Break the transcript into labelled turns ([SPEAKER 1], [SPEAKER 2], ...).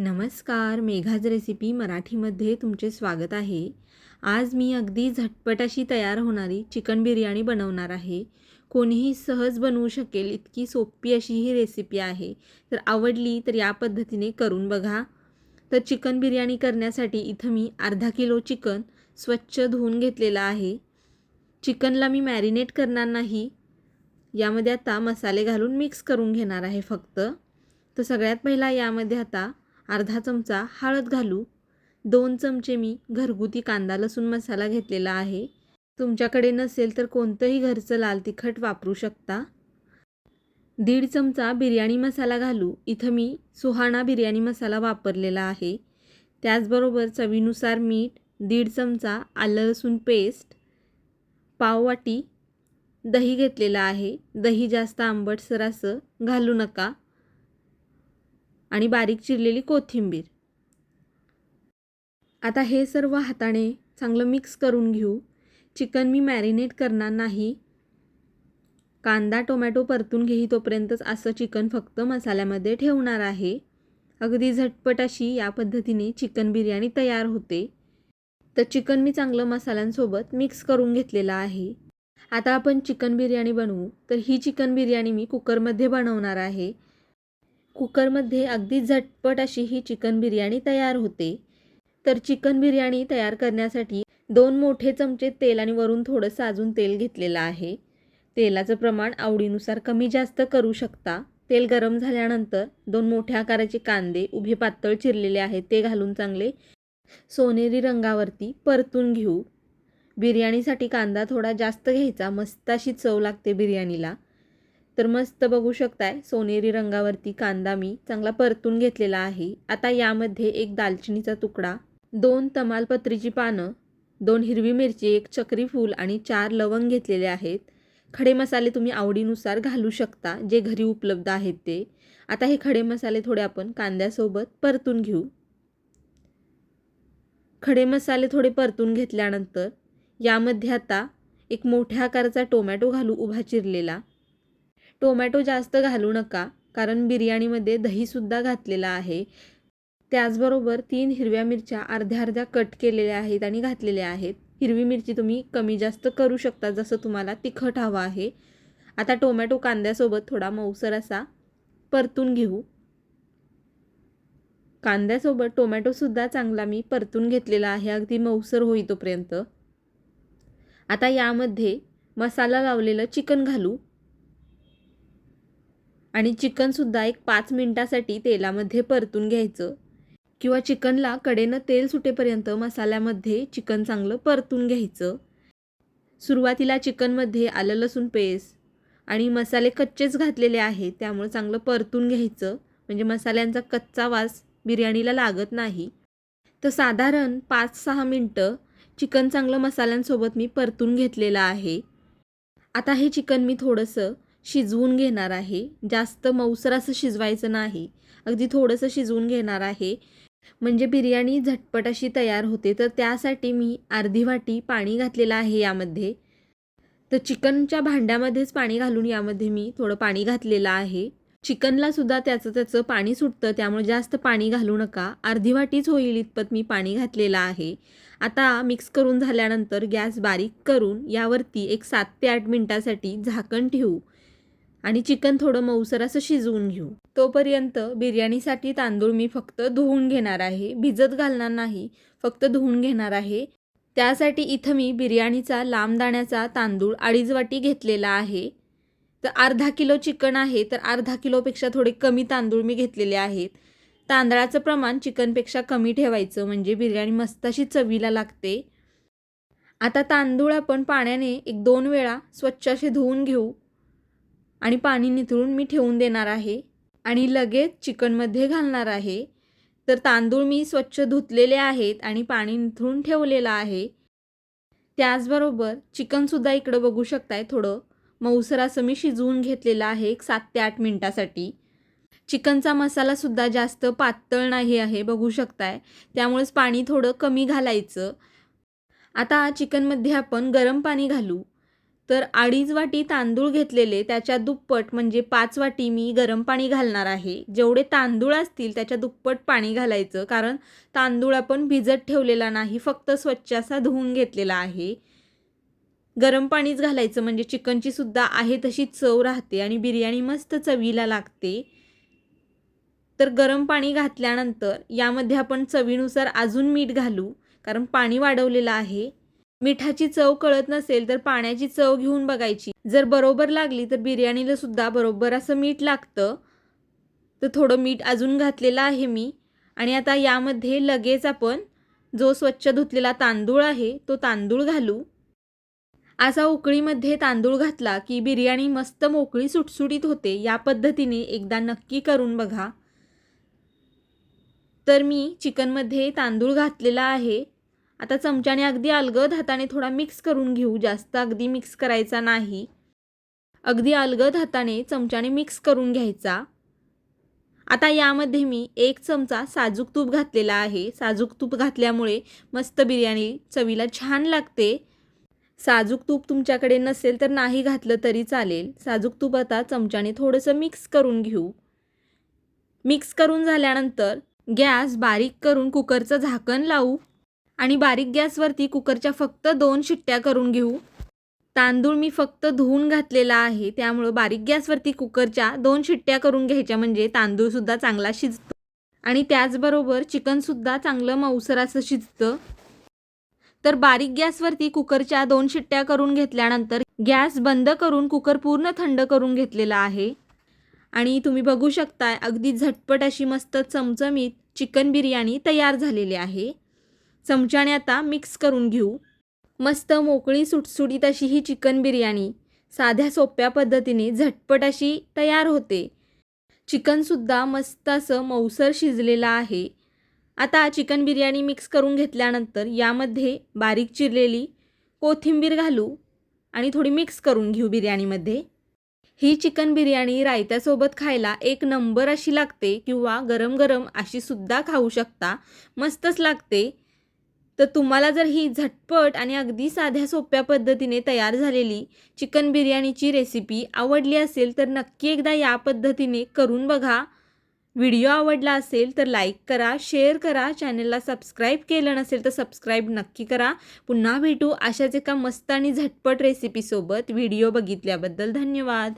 [SPEAKER 1] नमस्कार मेघाज रेसिपी मराठीमध्ये तुमचे स्वागत आहे. आज मी अगदी झटपट अशी तयार होणारी चिकन बिर्याणी बनवणार आहे. कोणीही सहज बनवू शकेल इतकी सोपी अशी ही रेसिपी आहे. तर आवडली तर या पद्धतीने करून बघा. तर चिकन बिर्याणी करण्यासाठी इथं मी अर्धा किलो चिकन स्वच्छ धुवून घेतलेलं आहे. चिकनला मी मॅरिनेट करणार नाही. यामध्ये आता मसाले घालून मिक्स करून घेणार आहे फक्त. तर सगळ्यात पहिला यामध्ये आता अर्धा चमचा हळद घालू. दोन चमचे मी घरगुती कांदा लसूण मसाला घेतलेला आहे. तुमच्याकडे नसेल तर कोणतंही घरचं लाल तिखट वापरू शकता. दीड चमचा बिर्याणी मसाला घालू. इथं मी सुहाणा बिर्याणी मसाला वापरलेला आहे. त्याचबरोबर चवीनुसार मीठ दीड चमचा आलं लसूण पेस्ट पाववाटी दही घेतलेलं आहे. दही जास्त आंबटसर असं घालू नका. आणि बारीक चिरलेली कोथिंबीर. आता हे सर्व हाताने चांगलं मिक्स करून घेऊ. चिकन मी मॅरिनेट करणार नाही. कांदा टोमॅटो परतून घेई तोपर्यंतच असं चिकन फक्त मसाल्यामध्ये ठेवणार आहे. अगदी झटपट अशी या पद्धतीने चिकन बिर्याणी तयार होते. तर चिकन मी चांगलं मसाल्यांसोबत मिक्स करून घेतलेलं आहे. आता आपण चिकन बिर्याणी बनवू. तर ही चिकन बिर्याणी मी कुकरमध्ये बनवणार आहे. कुकरमध्ये अगदी झटपट अशी ही चिकन बिर्याणी तयार होते. तर चिकन बिर्याणी तयार करण्यासाठी दोन मोठे चमचे तेल आणि वरून थोडंसं अजून तेल घेतलेलं आहे. तेलाचं प्रमाण आवडीनुसार कमी जास्त करू शकता. तेल गरम झाल्यानंतर दोन मोठ्या आकाराचे कांदे उभे पातळ चिरलेले आहेत ते घालून चांगले सोनेरी रंगावरती परतून घेऊ. बिर्याणीसाठी कांदा थोडा जास्त घ्यायचा मस्त अशी चव लागते बिर्याणीला. तर मस्त बघू शकताय. सोनेरी रंगावरती कांदा मी चांगला परतून घेतलेला आहे. आता यामध्ये एक दालचिनीचा तुकडा दोन तमालपत्रीची पानं दोन हिरवी मिरची एक चक्री फूल आणि चार लवंग घेतलेले आहेत. खडे मसाले तुम्ही आवडीनुसार घालू शकता जे घरी उपलब्ध आहेत ते. आता हे खडे मसाले थोडे आपण कांद्यासोबत परतून घेऊ. खडे मसाले थोडे परतून घेतल्यानंतर यामध्ये आता एक मोठ्या आकाराचा टोमॅटो घालू उभा चिरलेला. टोमॅटो जास्त घालू नका कारण बिर्याणीमध्ये दहीसुद्धा घातलेलं आहे. त्याचबरोबर तीन हिरव्या मिरच्या अर्ध्या अर्ध्या कट केलेल्या आहेत आणि घातलेल्या आहेत. हिरवी मिरची तुम्ही कमी जास्त करू शकता जसं तुम्हाला तिखट हवं आहे. आता टोमॅटो कांद्यासोबत थोडा मऊसर असा परतून घेऊ. कांद्यासोबत टोमॅटोसुद्धा चांगला मी परतून घेतलेला आहे अगदी मऊसर होई तोपर्यंत आता यामध्ये मसाला लावलेलं चिकन घालू. आणि चिकनसुद्धा एक पाच मिनटासाठी तेलामध्ये परतून घ्यायचं. किंवा चिकनला कडेनं तेल सुटेपर्यंत मसाल्यामध्ये चिकन चांगलं परतून घ्यायचं. सुरुवातीला चिकनमध्ये आलं लसूण पेस्ट आणि मसाले कच्चेच घातलेले आहेत त्यामुळे चांगलं परतून घ्यायचं. म्हणजे मसाल्यांचा कच्चा वास बिर्याणीला लागत नाही. तर साधारण पाच सहा मिनटं चिकन चांगलं मसाल्यांसोबत मी परतून घेतलेलं आहे. आता हे चिकन मी थोडंसं शिजवून घेणार आहे. जास्त मऊसर असं शिजवायचं नाही. अगदी थोडंसं शिजवून घेणार आहे. म्हणजे बिर्याणी झटपट अशी तयार होते. तर त्यासाठी मी अर्धी वाटी पाणी घातलेलं आहे यामध्ये. तर चिकनच्या भांड्यामध्येच पाणी घालून यामध्ये मी थोडं पाणी घातलेलं आहे. चिकनला सुद्धा त्याचं त्याचं पाणी सुटतं. त्यामुळे जास्त पाणी घालू नका. अर्धी वाटीच होईल इतपत मी पाणी घातलेलं आहे. आता मिक्स करून झाल्यानंतर गॅस बारीक करून यावरती एक सात ते आठ मिनटासाठी झाकण ठेवू. आणि चिकन थोडं मऊसर असं शिजवून घेऊ. तोपर्यंत बिर्याणीसाठी तांदूळ मी फक्त धुवून घेणार आहे. भिजत घालणार नाही फक्त धुवून घेणार आहे. त्यासाठी इथं मी बिर्याणीचा लांब दाण्याचा तांदूळ अडीच वाटी घेतलेला आहे. तर अर्धा किलो चिकन आहे तर अर्धा किलोपेक्षा थोडे कमी तांदूळ मी घेतलेले आहेत. तांदळाचं प्रमाण चिकनपेक्षा कमी ठेवायचं म्हणजे बिर्याणी मस्त अशी चवीला लागते. आता तांदूळ आपण पाण्याने एक दोन वेळा स्वच्छ असे धुवून घेऊ. आणि पाणी निथळून मी ठेवून देणार आहे आणि लगेच चिकनमध्ये घालणार आहे. तर तांदूळ मी स्वच्छ धुतलेले आहेत आणि पाणी निथळून ठेवलेलं आहे. त्याचबरोबर चिकनसुद्धा इकडं बघू शकताय थोडं. मऊसर असं मी शिजवून घेतलेलं आहे एक सात ते आठ मिनटासाठी. चिकनचा मसालासुद्धा जास्त पातळ नाही आहे बघू शकताय. त्यामुळेच पाणी थोडं कमी घालायचं. आता चिकनमध्ये आपण गरम पाणी घालू. तर अडीच वाटी तांदूळ घेतलेले त्याच्या दुप्पट म्हणजे पाच वाटी मी गरम पाणी घालणार आहे. जेवढे तांदूळ असतील त्याच्या दुप्पट पाणी घालायचं कारण तांदूळ आपण भिजत ठेवलेला नाही फक्त स्वच्छ असा धुवून घेतलेला आहे. गरम पाणीच घालायचं म्हणजे चिकनची सुद्धा आहे तशी चव राहते आणि बिर्याणी मस्त चवीला लागते. तर गरम पाणी घातल्यानंतर यामध्ये आपण चवीनुसार अजून मीठ घालू कारण पाणी वाढवलेलं आहे. मिठाची चव कळत नसेल तर पाण्याची चव घेऊन बघायची. जर बरोबर लागली तर बिर्याणीला सुद्धा बरोबर असं मीठ लागतं. तर थोडं मीठ अजून घातलेलं आहे मी. आणि आता यामध्ये लगेच आपण जो स्वच्छ धुतलेला तांदूळ आहे तो तांदूळ घालू. असा उकळीमध्ये तांदूळ घातला की बिर्याणी मस्त मोकळी सुटसुटीत होते. या पद्धतीने एकदा नक्की करून बघा. तर मी चिकनमध्ये तांदूळ घातलेला आहे. आता चमच्याने अगदी अलगद हाताने थोडा मिक्स करून घेऊ. जास्त अगदी मिक्स करायचा नाही. अगदी अलगद हाताने चमच्याने मिक्स करून घ्यायचा. आता यामध्ये मी एक चमचा साजूक तूप घातलेला आहे. साजूक तूप घातल्यामुळे मस्त बिर्याणी चवीला छान लागते. साजूक तूप तुमच्याकडे नसेल तर नाही घातलं तरी चालेल. साजूक तूप आता चमच्याने थोडंसं मिक्स करून घेऊ. मिक्स करून झाल्यानंतर गॅस बारीक करून कुकरचं झाकण लावू. आणि बारीक गॅसवरती कुकरच्या फक्त दोन शिट्ट्या करून घेऊ. तांदूळ मी फक्त धुवून घातलेला आहे त्यामुळं बारीक गॅसवरती कुकरच्या दोन शिट्ट्या करून घ्यायच्या म्हणजे तांदूळसुद्धा चांगला शिजतो. आणि त्याचबरोबर चिकनसुद्धा चांगलं मऊसर असं शिजतं. तर बारीक गॅसवरती कुकरच्या दोन शिट्ट्या करून घेतल्यानंतर गॅस बंद करून कुकर पूर्ण थंड करून घेतलेला आहे. आणि तुम्ही बघू शकता अगदी झटपट अशी मस्त चमचमीत चिकन बिर्याणी तयार झालेली आहे. चमच्याने आता मिक्स करून घेऊ. मस्त मोकळी सुटसुटीत अशी ही चिकन बिर्याणी. साध्या सोप्या पद्धतीने झटपट अशी तयार होते. चिकनसुद्धा मस्त असं मऊसर शिजलेलं आहे. आता चिकन बिर्याणी मिक्स करून घेतल्यानंतर यामध्ये बारीक चिरलेली कोथिंबीर घालू आणि थोडी मिक्स करून घेऊ बिर्याणीमध्ये. ही चिकन बिर्याणी रायत्यासोबत खायला एक नंबर अशी लागते किंवा गरम गरम अशी सुद्धा खाऊ शकता. मस्तच लागते. तर तुम्हाला जर ही झटपट आणि अगदी साध्या सोप्या पद्धतीने तयार झालेली चिकन बिर्याणीची रेसिपी आवडली असेल तर नक्की एकदा या पद्धतीने करून बघा. व्हिडिओ आवडला असेल तर लाईक करा शेअर करा चॅनलला सबस्क्राईब केलं नसेल तर सबस्क्राईब नक्की करा. पुन्हा भेटू अशाच एका मस्त आणि झटपट रेसिपीसोबत व्हिडिओ बघितल्याबद्दल धन्यवाद.